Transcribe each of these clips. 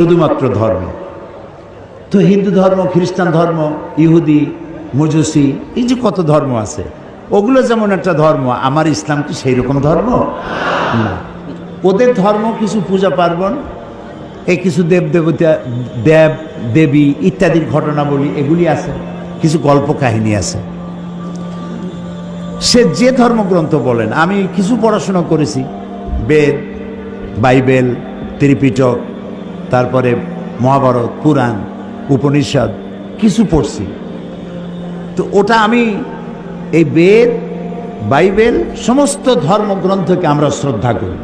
শুধুমাত্র ধর্ম। তো হিন্দু ধর্ম, খ্রিস্টান ধর্ম, ইহুদি, মজুসি, এই যে কত ধর্ম আছে, ওগুলো যেমন একটা ধর্ম, আমার ইসলাম কি সেই রকম ধর্ম? না। ওদের ধর্ম কিছু পূজা পার্বণ, এই কিছু দেব দেবতা, দেব, দেবী ইত্যাদির ঘটনা বলি এগুলি আছে, কিছু গল্প কাহিনী আছে। সে যে ধর্মগ্রন্থ বলেন, আমি কিছু পড়াশোনা করেছি, বেদ, বাইবেল, ত্রিপিটক তারপরে মহাভারত, পুরাণ, উপনিষদ, কিছু পড়ছি। তো ওটা আমি এই বেদ, বাইবেল, সমস্ত ধর্মগ্রন্থকে আমরা শ্রদ্ধা করি।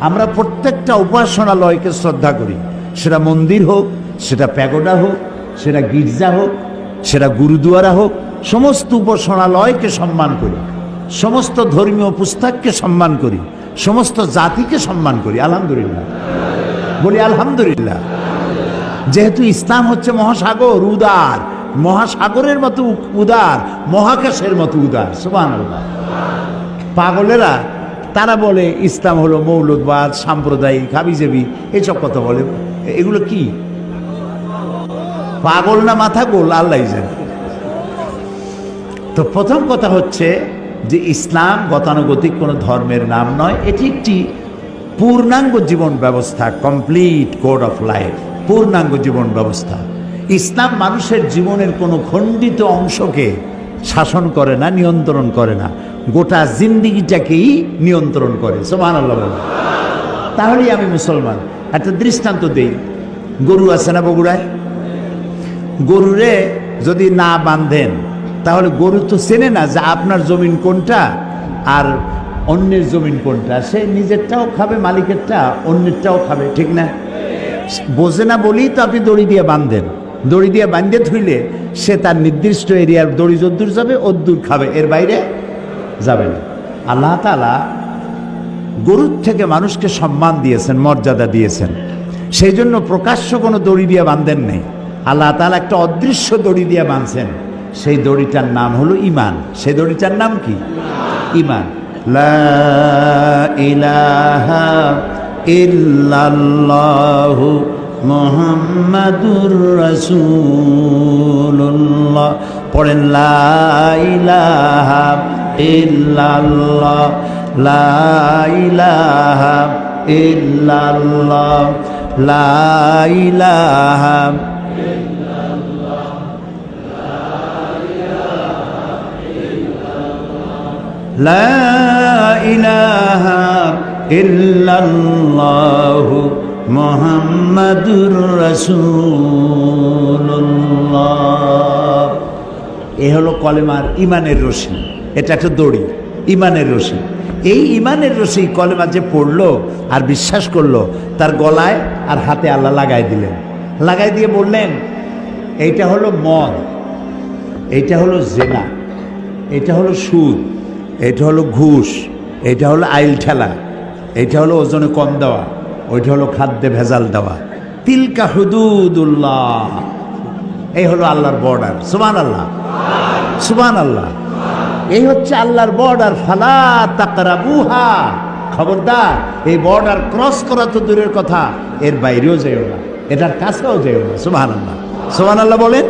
আমরা প্রত্যেকটা উপাসনালয়কে শ্রদ্ধা করি। সেটা মন্দির হোক, সেটা প্যাগোডা হোক, সেটা গির্জা হোক, সেটা গুরুদুয়ারা হোক, সমস্ত উপাসনালয়কে সম্মান করি। সমস্ত ধর্মীয় পুস্তককে সম্মান করি। সমস্ত জাতিকে সম্মান করি। আলহামদুলিল্লাহ। বলি, আলহামদুলিল্লাহ। যেহেতু ইসলাম হচ্ছে মহাসাগর, উদার। মহাসাগরের মতো উদার, মহাকাশের মতো উদার। সুবাহ পাগলেরা, তারা বলে, ইসলাম হলো মৌলবাদ, সাম্প্রদায়িক, হাবিজাবি। এইসব কথা বলে। এগুলো কি? পাগল না মাথা গোল? আল্লাহ তো প্রথম কথা হচ্ছে যে, ইসলাম গতানুগতিক কোনো ধর্মের নাম নয়। এটি একটি পূর্ণাঙ্গ জীবন ব্যবস্থা কমপ্লিট কোড অফ লাইফ পূর্ণাঙ্গ জীবন ব্যবস্থা। ইসলাম মানুষের জীবনের কোনো খণ্ডিত অংশকে শাসন করে না, নিয়ন্ত্রণ করে না। গোটা জিন্দিগিটাকেই নিয়ন্ত্রণ করে। সোমান আল্লাহ তাহলেই আমি মুসলমান। একটা দৃষ্টান্ত দেই। গরু আছে না বগুড়ায়? গরুরে যদি না বাঁধেন, তাহলে গরু তো চেনে না যে আপনার জমিন কোনটা, আর অন্যের জমিন কোনটা? সে নিজেরটাও খাবে, মালিকেরটা অন্যেরটাও খাবে, ঠিক না? বোঝে না বলেই তো আপনি দড়ি দিয়ে বাঁধেন। দড়ি দিয়ে বাঁধে থুইলে সে তার নির্দিষ্ট এরিয়ার দড়ি যদ্দূর যাবে, অদ্দূর খাবে, এর বাইরে যাবে না। আল্লাহ তালা গরুর থেকে মানুষকে সম্মান দিয়েছেন, মর্যাদা দিয়েছেন। সেই জন্য প্রকাশ্য কোনো দড়ি দিয়ে বাঁধেন নেই। আল্লাহ তালা একটা অদৃশ্য দড়ি দিয়ে বাঁধছেন। সেই দড়িটার নাম হলো ইমান সেই দড়িটার নাম কি? ইমান লা ইলাহা ইল্লাল্লাহু মুহাম্মাদুর রাসূলুল্লাহ। পড়েন লা ইলাহা ইল্লাল্লাহ। লা ইলাহা ইল্লাল্লাহ। লা ইলাহা লা ইলাহা এ হলো কলেমার ইমানের রশি। এটা একটা দড়ি, ইমানের রশি। এই ইমানের রশি কলেমা যে পড়ল আর বিশ্বাস করল, তার গলায় আর হাতে আল্লাহ লাগাই দিলেন। লাগাই দিয়ে বললেন, এইটা হলো মদ, এইটা হলো জেনা এটা হলো সুদ। এটা হলো ঘুষ, এটা হলো আইল ঠেলা, এটা হলো ওজনে কম দেওয়া, ওইটা হলো খাদ্যে ভেজাল দেওয়া। তিলকা হুদুদুল্লাহ, এই হলো আল্লাহর বর্ডার সুমান আল্লাহ সুমান আল্লাহ এই হচ্ছে আল্লাহর বর্ডার, ফালা তাকরাবুহা। খবরদার, এই বর্ডার ক্রস করা তো দূরের কথা, এর বাইরেও যেও না, এটার কাছেও যেও না সুবান আল্লাহ সুবান আল্লাহ বলেন।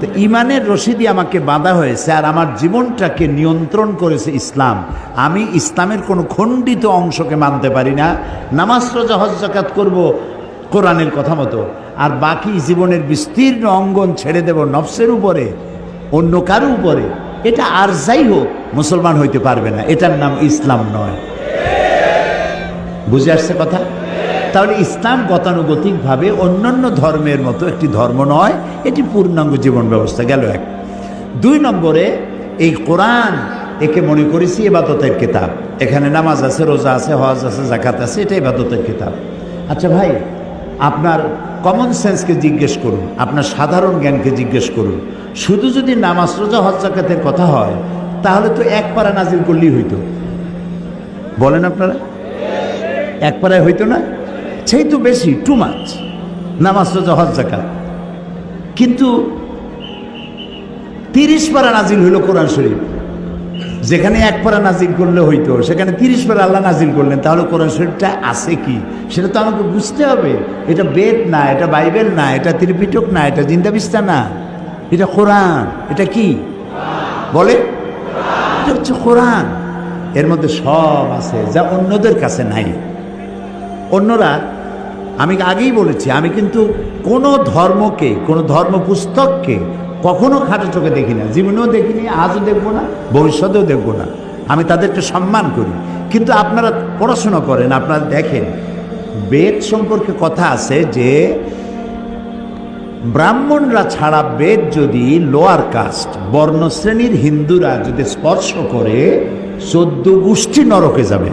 তো ইমানের রশিদি আমাকে বাঁধা হয়েছে আর আমার জীবনটাকে নিয়ন্ত্রণ করেছে ইসলাম। আমি ইসলামের কোনো খণ্ডিত অংশকে মানতে পারি না। নামাজ, রোজা, হজ জাকাত করব কোরআনের কথা মতো। আর বাকি জীবনের বিস্তীর্ণ অঙ্গন ছেড়ে দেব নফসের উপরে, অন্য কারও উপরে। এটা আর যাই হোক, মুসলমান হইতে পারবে না। এটার নাম ইসলাম নয়। বুঝে আসছে কথা? তাহলে ইসলাম গতানুগতিকভাবে অন্যান্য ধর্মের মতো একটি ধর্ম নয়, এটি পূর্ণাঙ্গ জীবন ব্যবস্থা গেল এক। দুই নম্বরে, এই কোরআন একে মনে করেছি এবাদতের কিতাব। এখানে নামাজ আছে, রোজা আছে, হজ আছে জাকাত আছে, এটা এবাদতের কিতাব। আচ্ছা ভাই, আপনার কমন সেন্সকে জিজ্ঞেস করুন, আপনার সাধারণ জ্ঞানকে জিজ্ঞেস করুন। শুধু যদি নামাজ, রোজা, হজ জাকাতের কথা হয়, তাহলে তো এক পারা নাজিল করলেই হইতো। বলেন আপনারা? এক পাড়ায় হইতো না? সেই তো বেশি টু মাছ নামাজ, রোজা, হজ জাকাত কিন্তু তিরিশ পারা নাজিল হইল কোরআন শরীফ। যেখানে এক পারা নাজিল করলে হইতো, সেখানে তিরিশ পারা আল্লাহ নাজিল করলেন, তাহলে কোরআন শরীফটা আছে কি? সেটা তো আমাকে বুঝতে হবে। এটা বেদ না, এটা বাইবেল না, এটা ত্রিপিটক না, এটা জিন্দাবিস্তা না। এটা কোরআন, এটা কি? বলে? এটা হচ্ছে কোরআন। এর মধ্যে সব আছে, যা অন্যদের কাছে নাই। অন্যরা আমি আগেই বলেছি, আমি কিন্তু কোনো ধর্মকে, কোনো ধর্ম পুস্তককে কখনো খাটো চোখে দেখি না। জীবনেও দেখিনি, আজও দেখব না, ভবিষ্যতেও দেখব না। আমি তাদেরকে সম্মান করি। কিন্তু আপনারা পড়াশোনা করেন, আপনারা দেখেন, বেদ সম্পর্কে কথা আছে যে ব্রাহ্মণরা ছাড়া বেদ যদি লোয়ার কাস্ট বর্ণশ্রেণীর হিন্দুরা যদি স্পর্শ করে, চোদ্দ গোষ্ঠী নরকে যাবে।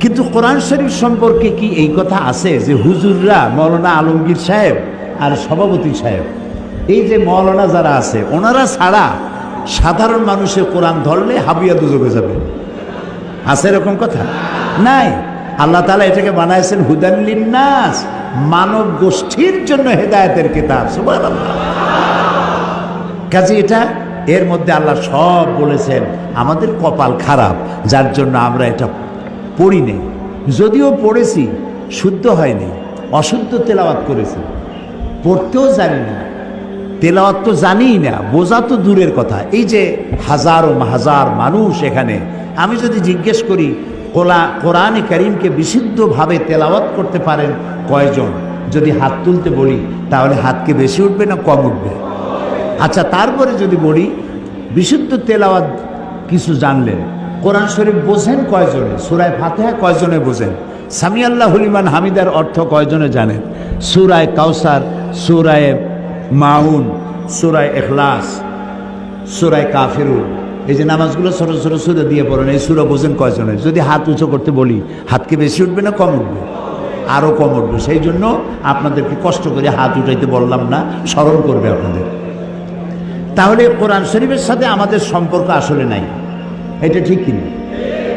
কিন্তু কোরআন শরীফ সম্পর্কে কি এই কথা আছে যে হুজুররা মৌলানা আলমগীর সাহেব আর সভাপতি সাহেব, এই যে মৌলানা যারা আছে, ওনারা ছাড়া সাধারণ মানুষের কোরআন ধরলে হাবিয়া দুযোগে যাবে। আছে এরকম কথা? নাই। আল্লাহ তালা এটাকে বানাইছেন নাস মানব গোষ্ঠীর জন্য হেদায়তের কিতাব। কাজে এটা, এর মধ্যে আল্লাহ সব বলেছেন, আমাদের কপাল খারাপ, যার জন্য আমরা এটা পড়ি নেই যদিও পড়েছি, শুদ্ধ হয়নি, অশুদ্ধ তেলাওয়াত করেছি। পড়তেও জানি না, তেলাওয়াত তো জানিই না, বোঝা তো দূরের কথা। এই যে হাজারো হাজার মানুষ এখানে, আমি যদি জিজ্ঞেস করি, কোলা, কোরআনে করিমকে বিশুদ্ধভাবে তেলাওয়াত করতে পারেন কয়জন? যদি হাত তুলতে বলি, তাহলে হাতকে বেশি উঠবে না কম উঠবে? আচ্ছা তারপরে যদি বলি, বিশুদ্ধ তেলাওয়াত কিছু জানলেন কোরআন শরীফ বোঝেন কয়জনে? সুরায় ফাতেহা কয়জনে বোঝেন? সামি আল্লাহ হলিমান হামিদার অর্থ কয়জনে জানেন? সুরায় কাউসার, সুরায় মাউন, সুরায় এখলাস, সুরায় কাফেরুল এই যে নামাজগুলো ছোটো ছোটো সুরে দিয়ে পড়েন, এই সুরা বোঝেন কয়জনে? যদি হাত উঁচু করতে বলি হাতকে বেশি উঠবে না কম উঠবে? আরও কম উঠবে। সেই জন্য আপনাদেরকে কষ্ট করে হাত উঠাইতে বললাম না, স্মরণ করবে আপনাদের। তাহলে কোরআন শরীফের সাথে আমাদের সম্পর্ক আসলে নাই। এটা ঠিক কিনা?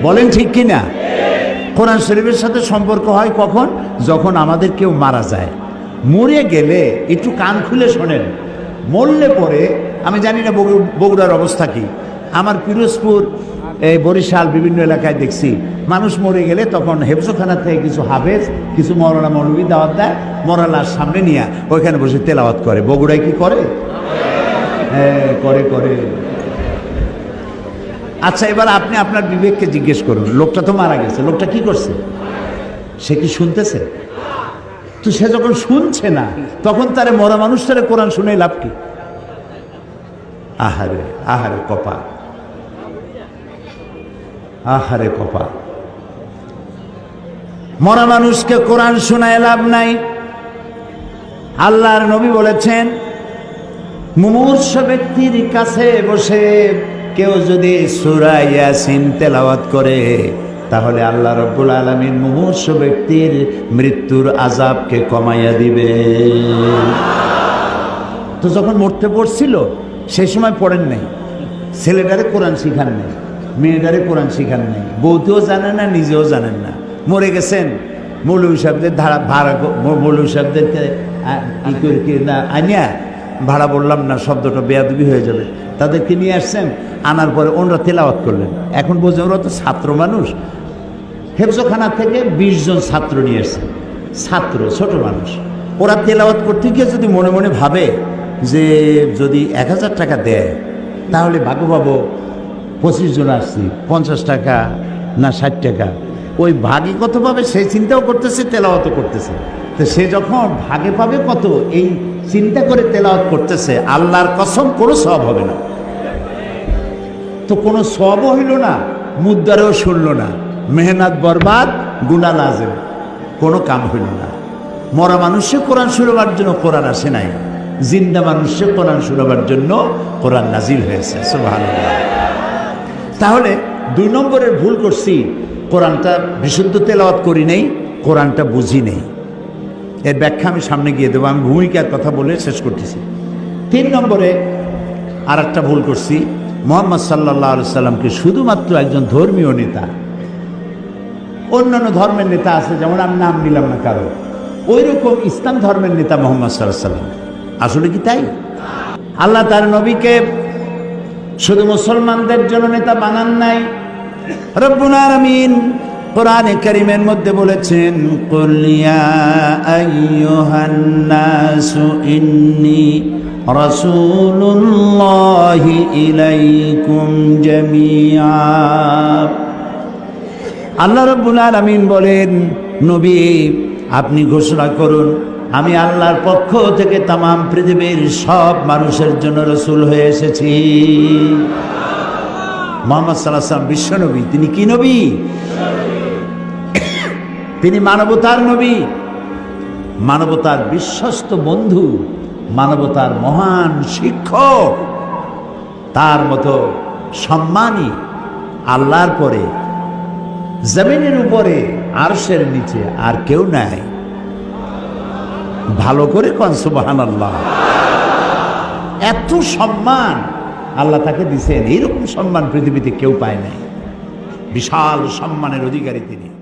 বলেন ঠিক কিনা? কোরআন শরীফের সাথে সম্পর্ক হয় কখন? যখন আমাদের কেউ মারা যায়। মরে গেলে একটু কান খুলে শোনেন। মরলে পরে, আমি জানি না বগু- বগুড়ার অবস্থা কি। আমার পিরোজপুর এই বরিশাল বিভিন্ন এলাকায় দেখছি। মানুষ মরে গেলে তখন হেফজোখানা থেকে কিছু হাফেজ, কিছু মরনা মৌলবী দাওয়াত দেয়, মরালার সামনে নিয়ে ওইখানে বসে তেলাওয়াত করে। বগুড়ায় কি করে? হ্যাঁ করে করে। আচ্ছা এবার আপনি আপনার বিবেককে জিজ্ঞেস করুন, লোকটা তো মারা গেছে, লোকটা কি করছে? সে কি শুনতেছে? তো সে যখন শুনছে না, তখন তারে মরা মানুষটারে কোরআন শুনে লাভ কি? আহারে আহারে কপা আহারে কপা মরা মানুষকে কোরআন শোনায় লাভ নাই। আল্লাহর নবী বলেছেন, মুমূর্ষ ব্যক্তির কাছে বসে কেউ যদি সুরা ইয়াসিন তেলাওয়াত করে, তাহলে আল্লাহ রব্বুল আলমিন মুমূর্ষ ব্যক্তির মৃত্যুর আজাবকে কমাইয়া দিবে। তো যখন মরতে পড়ছিল, সেই সময় পড়েন নাই। ছেলেটারে কোরআন শিখান নাই, মেয়েটারে কোরআন শিখান নাই। বউতেও জানেন না, নিজেও জানেন না। মরে গেছেন, মৌলভী সাহেবদের ধারা ভাড়া ক- মৌ- মৌলভী সাহেবদেরকে আনিয়া ভাড়া বললাম না, শব্দটা বেয়াদবি হয়ে যাবে। তাদেরকে নিয়ে আসছেন, আনার পরে ওনরা তেলাওয়াত করলেন। এখন বোঝে ওরা তো ছাত্র মানুষ। হেফজোখানা থেকে বিশ জন ছাত্র নিয়ে এসছেন ছাত্র, ছোট মানুষ। ওরা তেলাওয়াত করতে গিয়ে যদি মনে মনে ভাবে যে যদি এক হাজার টাকা দেয়, তাহলে ভাগো ভাবো পঁচিশ জন আসছি, পঞ্চাশ টাকা না ষাট টাকা। ওই ভাগে কত পাবে সেই চিন্তাও করতেছে, তেলাওয়াতও করতেছে। তো সে যখন ভাগে পাবে কত? এই চিন্তা করে তেলাওয়াত করতেছে, আল্লাহর কসম কোনো সব হবে না। তো কোনো সবও হইল না মুদ্রারেও শুনল না, মেহনাত বরবাদ গুণা লাজেম, কোনো কাম হইল না। মরা মানুষে কোরআন শুনবার জন্য কোরআন আসে নাই, জিন্দা মানুষে কোরআন শুনবার জন্য কোরআন নাজিল হয়েছে। তাহলে দুই নম্বরের ভুল করছি, কোরআনটা বিশুদ্ধ তেলাওয়াত করি নেই, কোরআনটা বুঝি নেই। এর ব্যাখ্যা আমি সামনে গিয়ে দেবো। আমি ভূমিকার কথা বলে শেষ করতেছি। তিন নম্বরে আর একটা ভুল করছি। মোহাম্মদ সাল্লাহ সাল্লামকে শুধুমাত্র একজন ধর্মীয় নেতা, অন্যান্য ধর্মের নেতা আছে, যেমন আমি নাম নিলাম না কারও ওই রকম ইসলাম ধর্মের নেতা মোহাম্মদ সাল্লাহ সাল্লাম। আসলে কি তাই? আল্লাহ তার নবীকে শুধু মুসলমানদের জন্য নেতা বানান নাই। রব্বুল আলামিন কোরআনে কারীমের মধ্যে বলেছেন আল্লাহ রব্বুল আলামিন বলেন, নবী, আপনি ঘোষণা করুন, আমি আল্লাহর পক্ষ থেকে তাম পৃথিবীর সব মানুষের জন্য রসুল হয়ে এসেছি। মোহাম্মদ সাল্লাহ বিশ্ব নবী, তিনি কি নবী? তিনি মানবতার নবী, মানবতার বিশ্বস্ত বন্ধু, মানবতার মহান শিক্ষক। তার মতো সম্মানী আল্লাহর পরে, জমিনের উপরে, আরশের নিচে আর কেউ নাই। ভালো করে কনসুবাহান আল্লাহ এত সম্মান আল্লাহ তাকে দিছেন, এইরকম সম্মান পৃথিবীতে কেউ পায় নাই। বিশাল সম্মানের অধিকারী তিনি।